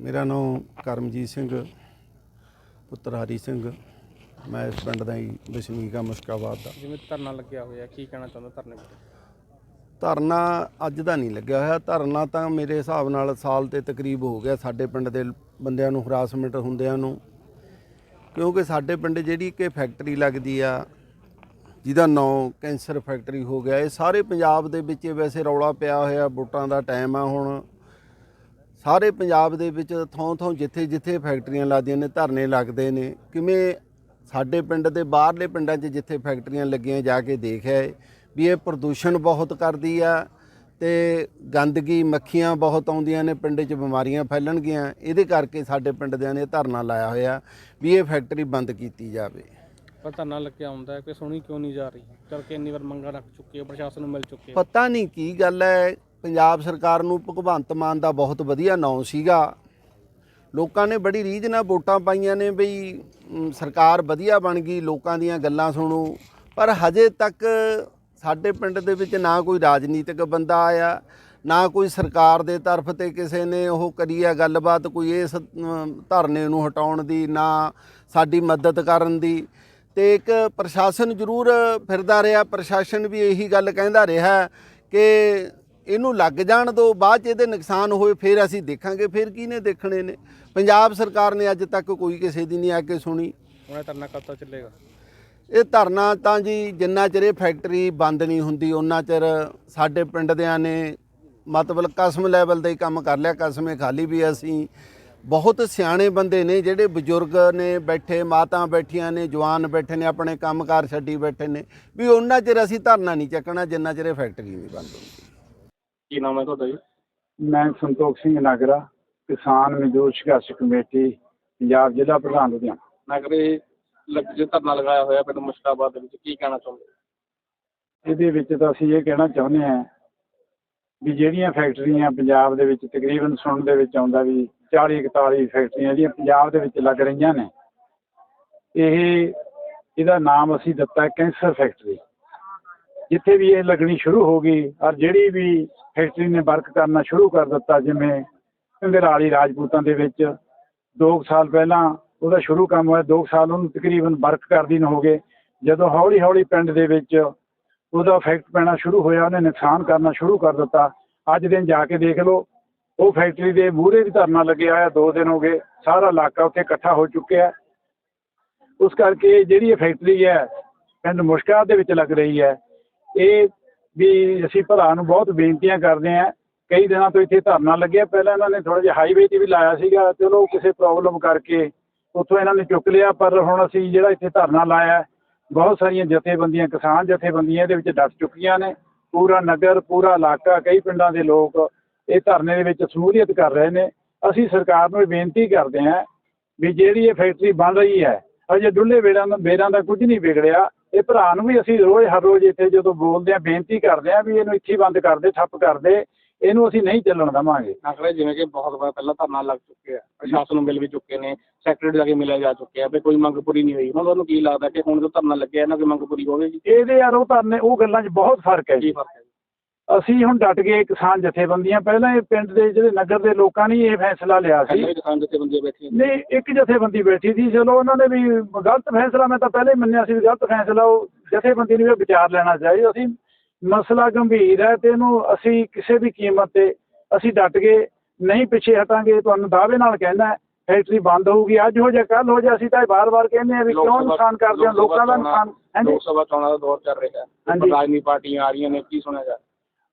ਮੇਰਾ ਨਾਮ ਕਰਮਜੀਤ ਸਿੰਘ ਪੁੱਤਰ ਹਰੀ ਸਿੰਘ। ਮੈਂ ਇਸ ਪਿੰਡ ਦਾ ਹੀ ਵਸਨੀਕ ਮੁਸ਼ਕਾਬਾਦ ਦਾ। ਜਿਵੇਂ ਧਰਨਾ ਲੱਗਿਆ ਹੋਇਆ ਕੀ ਕਹਿਣਾ ਚਾਹੁੰਦਾ ਧਰਨੇ ਬਾਰੇ? ਧਰਨਾ ਅੱਜ ਦਾ ਨਹੀਂ ਲੱਗਿਆ ਹੋਇਆ। ਧਰਨਾ ਤਾਂ ਮੇਰੇ ਹਿਸਾਬ ਨਾਲ ਸਾਲ ਤੇ ਤਕਰੀਬ ਹੋ ਗਿਆ ਸਾਡੇ ਪਿੰਡ ਦੇ ਬੰਦਿਆਂ ਨੂੰ ਹਰਾਸਮੈਂਟ ਹੁੰਦਿਆਂ ਨੂੰ। ਕਿਉਂਕਿ ਸਾਡੇ ਪਿੰਡ ਜਿਹੜੀ ਕਿ ਫੈਕਟਰੀ ਲੱਗਦੀ ਆ ਜਿਹਦਾ ਨਾਂ ਕੈਂਸਰ ਫੈਕਟਰੀ ਹੋ ਗਿਆ ਇਹ ਸਾਰੇ ਪੰਜਾਬ ਦੇ ਵਿੱਚ ਵੈਸੇ ਰੌਲਾ ਪਿਆ ਹੋਇਆ ਵੋਟਾਂ ਦਾ ਟਾਈਮ ਆ ਹੁਣ। ਸਾਰੇ ਪੰਜਾਬ ਦੇ ਵਿੱਚ ਥੋਂ ਥੋਂ ਜਿੱਥੇ ਜਿੱਥੇ ਫੈਕਟਰੀਆਂ ਲੱਗਦੀਆਂ ਨੇ ਧਰਨੇ ਲੱਗਦੇ ਨੇ। ਕਿਵੇਂ ਸਾਡੇ ਪਿੰਡ ਦੇ ਬਾਹਰਲੇ ਪਿੰਡਾਂ 'ਚ ਜਿੱਥੇ ਫੈਕਟਰੀਆਂ ਲੱਗੀਆਂ ਜਾ ਕੇ ਦੇਖਿਆ ਵੀ ਇਹ ਪ੍ਰਦੂਸ਼ਣ ਬਹੁਤ ਕਰਦੀ ਆ ਤੇ ਗੰਦਗੀ ਮੱਖੀਆਂ ਬਹੁਤ ਆਉਂਦੀਆਂ ਨੇ ਪਿੰਡ 'ਚ ਬਿਮਾਰੀਆਂ ਫੈਲਣਗੀਆਂ। ਇਹਦੇ ਕਰਕੇ ਸਾਡੇ ਪਿੰਡ ਦਿਆਂ ਨੇ ਧਰਨਾ ਲਾਇਆ ਹੋਇਆ ਵੀ ਇਹ ਫੈਕਟਰੀ ਬੰਦ ਕੀਤੀ ਜਾਵੇ। ਪਰ ਧਰਨਾ ਲੱਗਿਆ ਹੁੰਦਾ ਹੈ ਕਿ ਸੁਣੀ ਕਿਉਂ ਨਹੀਂ ਜਾ ਰਹੀ? ਚਲ ਕੇ ਇੰਨੀ ਵਾਰ ਮੰਗਾਂ ਰੱਖ ਚੁੱਕੇ ਪ੍ਰਸ਼ਾਸਨ ਨੂੰ ਮਿਲ ਚੁੱਕੇ ਪਤਾ ਨਹੀਂ ਕੀ ਗੱਲ ਹੈ ਪੰਜਾਬ ਸਰਕਾਰ ਨੂੰ ਭਗਵੰਤ ਮਾਨ ਦਾ ਬਹੁਤ ਵਧੀਆ ਨਾਂ ਸੀਗਾ। ਲੋਕਾਂ ਨੇ ਬੜੀ ਰੀਝ ਨਾਲ ਵੋਟਾਂ ਪਾਈਆਂ ਨੇ ਬਈ ਸਰਕਾਰ ਵਧੀਆ ਬਣ ਗਈ, ਲੋਕਾਂ ਦੀਆਂ ਗੱਲਾਂ ਸੁਣੋ। ਪਰ ਹਜੇ ਤੱਕ ਸਾਡੇ ਪਿੰਡ ਦੇ ਵਿੱਚ ਨਾ ਕੋਈ ਰਾਜਨੀਤਿਕ ਬੰਦਾ ਆਇਆ, ਨਾ ਕੋਈ ਸਰਕਾਰ ਦੇ ਤਰਫ ਤੇ ਕਿਸੇ ਨੇ ਉਹ ਕਰੀ ਆ ਗੱਲਬਾਤ ਕੋਈ ਇਸ ਧਰਨੇ ਨੂੰ ਹਟਾਉਣ ਦੀ, ਨਾ ਸਾਡੀ ਮਦਦ ਕਰਨ ਦੀ। ਤੇ ਇੱਕ ਪ੍ਰਸ਼ਾਸਨ ਜ਼ਰੂਰ ਫਿਰਦਾ ਰਿਹਾ, ਪ੍ਰਸ਼ਾਸਨ ਵੀ ਇਹੀ ਗੱਲ ਕਹਿੰਦਾ ਰਿਹਾ ਕਿ ਇਹਨੂੰ ਲੱਗ ਜਾਣ ਦੋ ਬਾਅਦ ਚ ਇਹਦੇ ਨੁਕਸਾਨ ਹੋਏ ਫਿਰ ਅਸੀਂ ਦੇਖਾਂਗੇ ਫਿਰ ਕਿਹਨੇ ਦੇਖਣੇ ਨੇ? ਪੰਜਾਬ ਸਰਕਾਰ ਨੇ ਅੱਜ ਤੱਕ ਕੋਈ ਕਿਸੇ ਦੀ ਨਹੀਂ ਆ ਕੇ ਸੁਣੀ। ਹੁਣ ਕਦ ਤੱਕ ਚੱਲੇਗਾ? ਇਹ ਧਰਨਾ ਤਾਂ ਜੀ ਜਿੰਨਾ ਚਿਰ ਇਹ ਫੈਕਟਰੀ ਬੰਦ ਨਹੀਂ ਹੁੰਦੀ ਉਹਨਾਂ ਚਿਰ ਸਾਡੇ ਪਿੰਡ ਦਿਆਂ ਨੇ ਮਤਲਬ ਕਸਮ ਲੈਵਲ ਦਾ ਹੀ ਕੰਮ ਕਰ ਲਿਆ ਕਸਮੇ ਖਾਲੀ ਵੀ ਅਸੀਂ। ਬਹੁਤ ਸਿਆਣੇ ਬੰਦੇ ਨੇ ਜਿਹੜੇ ਬਜ਼ੁਰਗ ਨੇ ਬੈਠੇ ਮਾਤਾ ਬੈਠੀਆਂ ਨੇ ਜਵਾਨ ਬੈਠੇ ਨੇ ਆਪਣੇ ਕੰਮਕਾਰ ਛੱਡੀ ਬੈਠੇ ਨੇ ਵੀ ਉਹਨਾਂ ਚਿਰ ਅਸੀਂ ਧਰਨਾ ਨਹੀਂ ਚੱਕਣਾ ਜਿੰਨਾ ਚਿਰ ਇਹ ਫੈਕਟਰੀ ਨਹੀਂ ਬੰਦ ਹੁੰਦੀ। ਕੀ ਨਾਮ ਹੈ ਤੁਹਾਡਾ ਜੀ? ਮੈਂ ਸੰਤੋਖ ਸਿੰਘ ਨਾਗਰਾ ਕਿਸਾਨ ਮਜ਼ਦੂਰ ਸੰਘਰਸ਼ ਕਮੇਟੀ ਪੰਜਾਬ ਜ਼ਿਲ੍ਹਾ ਪ੍ਰਧਾਨ ਲੁਧਿਆਣਾ। ਨਗਰੇ ਲੱਗ ਜੇ ਧਰਨਾ ਲਗਾਇਆ ਹੋਇਆ ਪਿੰਡ ਮੁਸ਼ਕਾਬਾਦ ਦੇ ਵਿੱਚ ਕੀ ਕਹਿਣਾ ਚਾਹੁੰਦੇ ਇਹਦੇ ਵਿੱਚ ਤਾਂ ਅਸੀਂ ਇਹ ਕਹਿਣਾ ਚਾਹੁੰਦੇ ਹਾਂ ਵੀ ਜਿਹੜੀਆਂ ਫੈਕਟਰੀਆਂ ਪੰਜਾਬ ਦੇ ਵਿੱਚ ਤਕਰੀਬਨ ਸੁਣਨ ਦੇ ਵਿੱਚ ਆਉਂਦਾ ਵੀ 40 41 ਫੈਕਟਰੀਆਂ ਜਿਹੜੀਆਂ ਪੰਜਾਬ ਦੇ ਵਿੱਚ ਲੱਗ ਰਹੀਆਂ ਨੇ ਇਹ ਇਹਦਾ ਨਾਮ ਅਸੀਂ ਦਿੱਤਾ ਕੈਂਸਰ ਫੈਕਟਰੀ। ਜਿੱਥੇ ਵੀ ਇਹ ਲੱਗਣੀ ਸ਼ੁਰੂ ਹੋ ਗਈ ਔਰ ਜਿਹੜੀ ਵੀ ਫੈਕਟਰੀ ਨੇ ਵਰਕ ਕਰਨਾ ਸ਼ੁਰੂ ਕਰ ਦਿੱਤਾ ਜਿਵੇਂ ਘੰਗਰਾਲੀ ਰਾਜਪੂਤਾਂ ਦੇ ਵਿੱਚ। 2 ਸਾਲ ਪਹਿਲਾਂ ਉਹਦਾ ਸ਼ੁਰੂ ਕੰਮ ਹੋਇਆ 2 ਸਾਲ ਉਹਨੂੰ ਤਕਰੀਬਨ ਵਰਕ ਕਰਦੀ ਨੂੰ ਹੋ ਗਏ। ਜਦੋਂ ਹੌਲੀ ਹੌਲੀ ਪਿੰਡ ਦੇ ਵਿੱਚ ਉਹਦਾ ਇਫੈਕਟ ਪੈਣਾ ਸ਼ੁਰੂ ਹੋਇਆ, ਉਹਨੇ ਨੁਕਸਾਨ ਕਰਨਾ ਸ਼ੁਰੂ ਕਰ ਦਿੱਤਾ। ਅੱਜ ਦਿਨ ਜਾ ਕੇ ਦੇਖ ਲਓ, ਉਹ ਫੈਕਟਰੀ ਦੇ ਮੂਹਰੇ ਵੀ ਧਰਨਾ ਲੱਗਿਆ ਹੋਇਆ 2 ਦਿਨ ਹੋ ਗਏ, ਸਾਰਾ ਇਲਾਕਾ ਉੱਥੇ ਇਕੱਠਾ ਹੋ ਚੁੱਕਿਆ। ਉਸ ਕਰਕੇ ਜਿਹੜੀ ਇਹ ਫੈਕਟਰੀ ਹੈ, ਪਿੰਡ ਮੁਸ਼ਕਾ ਦੇ ਵਿੱਚ ਲੱਗ ਰਹੀ ਹੈ। ਇਹ ਵੀ ਅਸੀਂ ਭਰਾ ਨੂੰ ਬਹੁਤ ਬੇਨਤੀਆਂ ਕਰਦੇ ਹਾਂ। ਕਈ ਦਿਨਾਂ ਤੋਂ ਇੱਥੇ ਧਰਨਾ ਲੱਗਿਆ। ਪਹਿਲਾਂ ਇਹਨਾਂ ਨੇ ਥੋੜਾ ਜਿਹਾ ਹਾਈਵੇ ਤੇ ਵੀ ਲਾਇਆ ਸੀਗਾ। ਚਲੋ ਕਿਸੇ ਪ੍ਰੋਬਲਮ ਕਰਕੇ ਉੱਥੋਂ ਇਹਨਾਂ ਨੇ ਚੁੱਕ ਲਿਆ। ਪਰ ਹੁਣ ਅਸੀਂ ਜਿਹੜਾ ਇੱਥੇ ਧਰਨਾ ਲਾਇਆ, ਬਹੁਤ ਸਾਰੀਆਂ ਜਥੇਬੰਦੀਆਂ, ਕਿਸਾਨ ਜਥੇਬੰਦੀਆਂ ਇਹਦੇ ਵਿੱਚ ਡਟ ਚੁੱਕੀਆਂ ਨੇ। ਪੂਰਾ ਨਗਰ, ਪੂਰਾ ਇਲਾਕਾ, ਕਈ ਪਿੰਡਾਂ ਦੇ ਲੋਕ ਇਹ ਧਰਨੇ ਦੇ ਵਿੱਚ ਸ਼ਮੂਲੀਅਤ ਕਰ ਰਹੇ ਨੇ। ਅਸੀਂ ਸਰਕਾਰ ਨੂੰ ਇਹ ਬੇਨਤੀ ਕਰਦੇ ਹਾਂ ਵੀ ਜਿਹੜੀ ਇਹ ਫੈਕਟਰੀ ਬਣ ਰਹੀ ਹੈ, ਅਜੇ ਡੁੱਲੇ ਬੇੜਾਂ ਦਾ ਬੇੜਾਂ ਦਾ ਕੁਝ ਨਹੀਂ ਵਿਗੜਿਆ। ਇਹ ਭਰਾ ਨੂੰ ਵੀ ਅਸੀਂ ਰੋਜ਼ ਹਰ ਰੋਜ਼ ਇੱਥੇ ਜਦੋਂ ਬੋਲਦੇ ਆ ਬੇਨਤੀ ਕਰਦੇ ਆ ਵੀ ਇਹਨੂੰ ਇੱਥੇ ਬੰਦ ਕਰ ਦੇ ਠੱਪ ਕਰ ਦੇ ਇਹਨੂੰ ਅਸੀਂ ਨਹੀਂ ਚੱਲਣ ਦੇਵਾਂਗੇ। ਨਗਰੇ ਜਿਵੇਂ ਕਿ ਬਹੁਤ ਵਾਰ ਪਹਿਲਾਂ ਧਰਨਾ ਲੱਗ ਚੁੱਕੇ ਆ ਪ੍ਰਸ਼ਾਸਨ ਨੂੰ ਮਿਲ ਵੀ ਚੁੱਕੇ ਨੇ ਸੈਕਟਰੀ ਜਾ ਕੇ ਮਿਲਿਆ ਜਾ ਚੁੱਕਿਆ ਵੀ ਕੋਈ ਮੰਗ ਪੂਰੀ ਨਹੀਂ ਹੋਈ। ਹੁਣ ਤੁਹਾਨੂੰ ਕੀ ਲੱਗਦਾ ਕਿ ਹੁਣ ਜੋ ਧਰਨਾ ਲੱਗਿਆ ਇਹਨਾਂ ਦੀ ਮੰਗ ਪੂਰੀ ਹੋਵੇਗੀ? ਇਹਦੇ ਯਾਰ ਉਹ ਧਰਨੇ ਉਹ ਗੱਲਾਂ 'ਚ ਬਹੁਤ ਫ਼ਰਕ ਹੈ ਜੀ। ਫ਼ਰਕ ਹੈ? ਅਸੀਂ ਹੁਣ ਡਟ ਗਏ ਕਿਸਾਨ ਜਥੇਬੰਦੀਆਂ। ਪਹਿਲਾਂ ਇਹ ਪਿੰਡ ਦੇ ਜਿਹੜੇ ਨਗਰ ਦੇ ਲੋਕਾਂ ਨੇ ਇਹ ਫੈਸਲਾ ਲਿਆ ਸੀ। ਪਹਿਲਾਂ ਵੀ ਕਿਸਾਨ ਜਥੇਬੰਦੀਆਂ ਬੈਠੀਆਂ। ਨਹੀਂ ਇੱਕ ਜਥੇਬੰਦੀ ਬੈਠੀ ਸੀ। ਚਲੋ ਉਹਨਾਂ ਨੇ ਵੀ ਗਲਤ ਫੈਸਲਾ ਮੈਂ ਤਾਂ ਪਹਿਲੇ ਮੰਨਿਆ ਸੀ ਵੀ ਗਲਤ ਫੈਸਲਾ ਉਹ ਜਥੇਬੰਦੀ ਨੂੰ ਇਹ ਵਿਚਾਰ ਲੈਣਾ ਚਾਹੀਦਾ। ਅਸੀਂ ਮਸਲਾ ਗੰਭੀਰ ਹੈ ਤੇ ਇਹਨੂੰ ਅਸੀਂ ਕਿਸੇ ਵੀ ਕੀਮਤ ਤੇ ਅਸੀਂ ਡਟ ਕੇ ਨਹੀਂ ਪਿੱਛੇ ਹਟਾਂਗੇ। ਤੁਹਾਨੂੰ ਦਾਅਵੇ ਨਾਲ ਕਹਿਣਾ ਹੈ ਫੈਕਟਰੀ ਬੰਦ ਹੋਊਗੀ। ਅੱਜ ਹੋ ਜਾ ਕੱਲ ਹੋ ਜਾ ਅਸੀਂ ਤਾਂ ਬਾਰ-ਬਾਰ ਕਹਿੰਦੇ ਆ ਵੀ ਕਿਉਂ ਨੁਕਸਾਨ ਕਰਦੇ ਹੋ? ਲੋਕ ਦਾ ਨੁਕਸਾਨ ਲੋਕ ਸਭਾ ਚੋਣਾਂ ਦਾ ਦੌਰ ਚੱਲ ਰਿਹਾ ਹੈ। ਹਾਂਜੀ। ਰਾਜਨੀਤਿਕ ਪਾਰਟੀਆਂ ਆ ਰਹੀਆਂ ਨੇ ਕੀ ਸੁਣਿਆ ਜਾ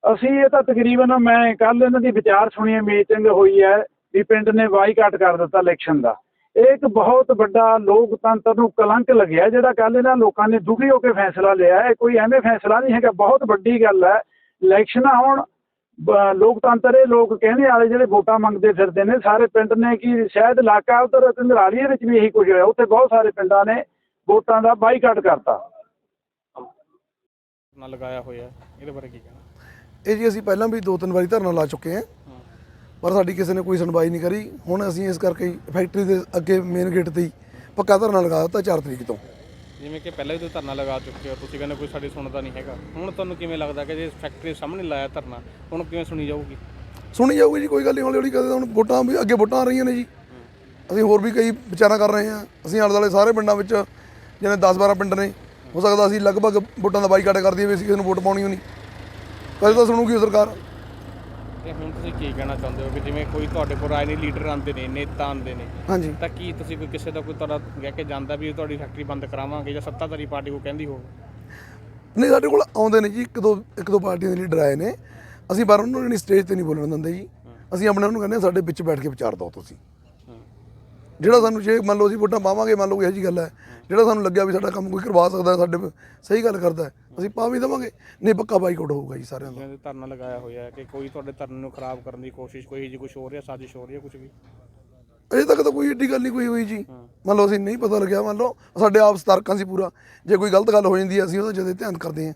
ਅਸੀਂ ਇਹ ਤਾਂ ਤਕਰੀਬਨ ਮੈਂ ਕੱਲ ਇਹਨਾਂ ਦੀ ਵਿਚਾਰ ਸੁਣੀ ਮੀਟਿੰਗ ਹੋਈ ਹੈ ਵੀ ਪਿੰਡ ਨੇ ਬਾਈਕਾਟ ਕਰ ਦਿੱਤਾ ਇਲੈਕਸ਼ਨ ਦਾ। ਇਹ ਇੱਕ ਬਹੁਤ ਵੱਡਾ ਲੋਕਤੰਤਰ ਨੂੰ ਕਲੰਕ ਲੱਗਿਆ ਜਿਹੜਾ ਕੱਲ ਇਹਨਾਂ ਲੋਕਾਂ ਨੇ ਦੁਖੀ ਹੋ ਕੇ ਫੈਸਲਾ ਲਿਆ ਹੈ। ਕੋਈ ਐਵੇਂ ਫੈਸਲਾ ਨਹੀਂ ਹੈਗਾ, ਬਹੁਤ ਵੱਡੀ ਗੱਲ ਹੈ। ਇਲੈਕਸ਼ਨਾਂ ਹੋਣ ਲੋਕਤੰਤਰ ਇਹ ਲੋਕ ਕਹਿੰਦੇ ਵਾਲੇ ਜਿਹੜੇ ਵੋਟਾਂ ਮੰਗਦੇ ਫਿਰਦੇ ਨੇ, ਸਾਰੇ ਪਿੰਡ ਨੇ ਕਿ ਸ਼ਾਇਦ ਇਲਾਕਾ ਉਧਰ ਕੰਧਰਾਲੀ ਵਿੱਚ ਵੀ ਇਹੀ ਕੁਝ ਹੋਇਆ, ਉੱਥੇ ਬਹੁਤ ਸਾਰੇ ਪਿੰਡਾਂ ਨੇ ਵੋਟਾਂ ਦਾ ਬਾਈਕਾਟ ਕਰਤਾ। ਨਾ ਲਗਾਇਆ ਹੋਇਆ ਇਹਦੇ ਬਾਰੇ ਕੀ ਕਹਿਣਾ? ਇਹ ਜੀ ਅਸੀਂ ਪਹਿਲਾਂ ਵੀ ਦੋ ਤਿੰਨ ਵਾਰੀ ਧਰਨਾ ਲਾ ਚੁੱਕੇ ਹਾਂ। ਪਰ ਸਾਡੀ ਕਿਸੇ ਨੇ ਕੋਈ ਸੁਣਵਾਈ ਨਹੀਂ ਕਰੀ। ਹੁਣ ਅਸੀਂ ਇਸ ਕਰਕੇ ਹੀ ਫੈਕਟਰੀ ਦੇ ਅੱਗੇ ਮੇਨ ਗੇਟ ਤੇ ਹੀ ਪੱਕਾ ਧਰਨਾ ਲਗਾ ਦਿੱਤਾ 4 ਤਰੀਕ ਤੋਂ। ਜਿਵੇਂ ਕਿ ਪਹਿਲਾਂ ਵੀ ਤੁਸੀਂ ਧਰਨਾ ਲਗਾ ਚੁੱਕੇ ਹੋ ਤੁਸੀਂ ਕਹਿੰਦੇ ਕੋਈ ਸਾਡੀ ਸੁਣਦਾ ਨਹੀਂ ਹੈਗਾ। ਹੁਣ ਤੁਹਾਨੂੰ ਕਿਵੇਂ ਲੱਗਦਾ ਕਿ ਜੇ ਫੈਕਟਰੀ ਸਾਹਮਣੇ ਲਾਇਆ ਧਰਨਾ ਹੁਣ ਕਿਵੇਂ ਸੁਣੀ ਜਾਊਗੀ? ਸੁਣੀ ਜਾਊਗੀ ਜੀ ਕੋਈ ਗੱਲ ਨਹੀਂ ਹੌਲੀ ਹੌਲੀ ਕਦੇ ਹੁਣ ਵੋਟਾਂ ਵੀ ਅੱਗੇ ਵੋਟਾਂ ਆ ਰਹੀਆਂ ਨੇ ਜੀ। ਅਸੀਂ ਹੋਰ ਵੀ ਕਈ ਵਿਚਾਰਾਂ ਕਰ ਰਹੇ ਹਾਂ। ਅਸੀਂ ਆਲੇ ਦੁਆਲੇ ਸਾਰੇ ਪਿੰਡਾਂ ਵਿੱਚ ਜਿਵੇਂ 10 12 ਪਿੰਡ ਨੇ ਹੋ ਸਕਦਾ ਅਸੀਂ ਲਗਭਗ ਵੋਟਾਂ ਦਾ ਬਾਈਕਾਟ ਕਰ ਦਈਏ ਵੀ ਅਸੀਂ ਕਿਸੇ ਨੂੰ ਵੋਟ ਪਾਉਣੀ ਹੋਣੀ। ਕਦੇ ਤਾਂ ਸੁਣੂਗੀ ਸਰਕਾਰ। ਤੇ ਹੁਣ ਤੁਸੀਂ ਕੀ ਕਹਿਣਾ ਚਾਹੁੰਦੇ ਹੋ ਕਿ ਜਿਵੇਂ ਕੋਈ ਤੁਹਾਡੇ ਕੋਲ ਰਾਜਨੀਤਿਕ ਲੀਡਰ ਆਉਂਦੇ ਨੇ ਨੇਤਾ ਆਉਂਦੇ ਨੇ ਹਾਂਜੀ। ਤਾਂ ਕੀ ਤੁਸੀਂ ਕੋਈ ਕਿਸੇ ਦਾ ਕੋਈ ਤੁਹਾਡਾ ਕਹਿ ਕੇ ਜਾਂਦਾ ਵੀ ਤੁਹਾਡੀ ਫੈਕਟਰੀ ਬੰਦ ਕਰਾਵਾਂਗੇ ਜਾਂ ਸੱਤਾਧਾਰੀ ਪਾਰਟੀ ਕੋ ਕਹਿੰਦੀ ਹੋਵੇ? ਨਹੀਂ ਸਾਡੇ ਕੋਲ ਆਉਂਦੇ ਨੇ ਜੀ ਇੱਕ ਦੋ ਇੱਕ ਦੋ ਪਾਰਟੀਆਂ ਦੇ ਲੀਡਰ ਆਏ ਨੇ। ਅਸੀਂ ਪਰ ਉਹਨਾਂ ਨੂੰ ਸਟੇਜ ਤੇ ਨਹੀਂ ਬੋਲਣ ਦਿੰਦੇ ਜੀ। ਅਸੀਂ ਆਪਣੇ ਨੂੰ ਕਹਿੰਦੇ ਹਾਂ ਸਾਡੇ ਵਿੱਚ ਬੈਠ ਕੇ ਵਿਚਾਰ ਦਿਓ ਤੁਸੀਂ। ਜਿਹੜਾ ਸਾਨੂੰ ਜੇ ਮੰਨ ਲਓ ਅਸੀਂ ਵੋਟਾਂ ਪਾਵਾਂਗੇ ਮੰਨ ਲਓ ਇਹੋ ਜੀ ਗੱਲ ਹੈ। ਜਿਹੜਾ ਸਾਨੂੰ ਲੱਗਿਆ ਵੀ ਸਾਡਾ ਕੰਮ ਕੋਈ ਕਰਵਾ ਸਕਦਾ ਸਾਡੇ ਸਹੀ ਗੱਲ ਕਰਦਾ ਅਸੀਂ ਪਾ ਵੀ ਦੇਵਾਂਗੇ। ਨਹੀਂ ਪੱਕਾ ਬਾਈਕਾਟ ਹੋਊਗਾ ਜੀ ਸਾਰਿਆਂ ਦਾ। ਧਰਨਾ ਲਗਾਇਆ ਹੋਇਆ ਹੈ ਕਿ ਕੋਈ ਤੁਹਾਡੇ ਧਰਨੇ ਨੂੰ ਖਰਾਬ ਕਰਨ ਦੀ ਕੋਸ਼ਿਸ਼ ਕੋਈ ਜੀ ਕੁਝ ਹੋ ਰਿਹਾ ਸਾਜ਼ਿਸ਼ ਹੋ ਰਹੀ ਹੈ ਕੁਝ ਵੀ? ਅਜੇ ਤੱਕ ਤਾਂ ਕੋਈ ਏਡੀ ਗੱਲ ਨਹੀਂ ਕੋਈ ਹੋਈ ਜੀ। ਮੰਨ ਲਓ ਅਸੀਂ ਨਹੀਂ ਪਤਾ ਲੱਗਿਆ ਮੰਨ ਲਓ ਸਾਡੇ ਆਪ ਸਤਰਕਾਂ ਸੀ ਪੂਰਾ। ਜੇ ਕੋਈ ਗਲਤ ਗੱਲ ਹੋ ਜਾਂਦੀ ਹੈ ਅਸੀਂ ਉਹਦਾ ਜਦੇ ਧਿਆਨ ਕਰਦੇ ਹਾਂ।